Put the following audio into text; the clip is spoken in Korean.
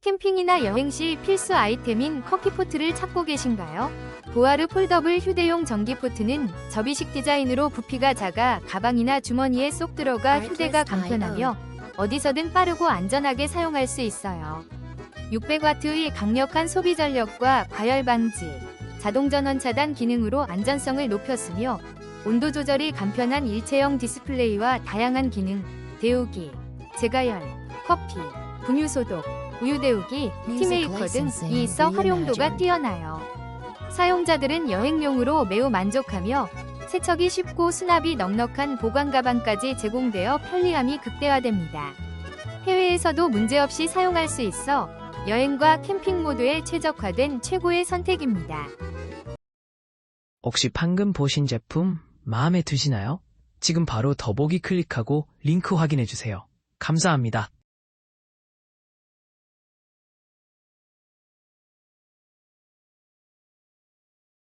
캠핑이나 여행 시 필수 아이템인 커피포트를 찾고 계신가요? 보아르 폴더블 휴대용 전기포트는 접이식 디자인으로 부피가 작아 가방이나 주머니에 쏙 들어가 휴대가 간편하며 어디서든 빠르고 안전하게 사용할 수 있어요. 600W의 강력한 소비 전력과 과열 방지, 자동 전원 차단 기능으로 안전성을 높였으며 온도 조절이 간편한 일체형 디스플레이와 다양한 기능, 데우기, 제가열, 커피, 분유 소독, 우유 데우기, 티메이커 등이 있어 활용도가 뛰어나요. 사용자들은 여행용으로 매우 만족하며 세척이 쉽고 수납이 넉넉한 보관 가방까지 제공되어 편리함이 극대화됩니다. 해외에서도 문제없이 사용할 수 있어 여행과 캠핑 모두에 최적화된 최고의 선택입니다. 혹시 방금 보신 제품 마음에 드시나요? 지금 바로 더보기 클릭하고 링크 확인해 주세요. 감사합니다.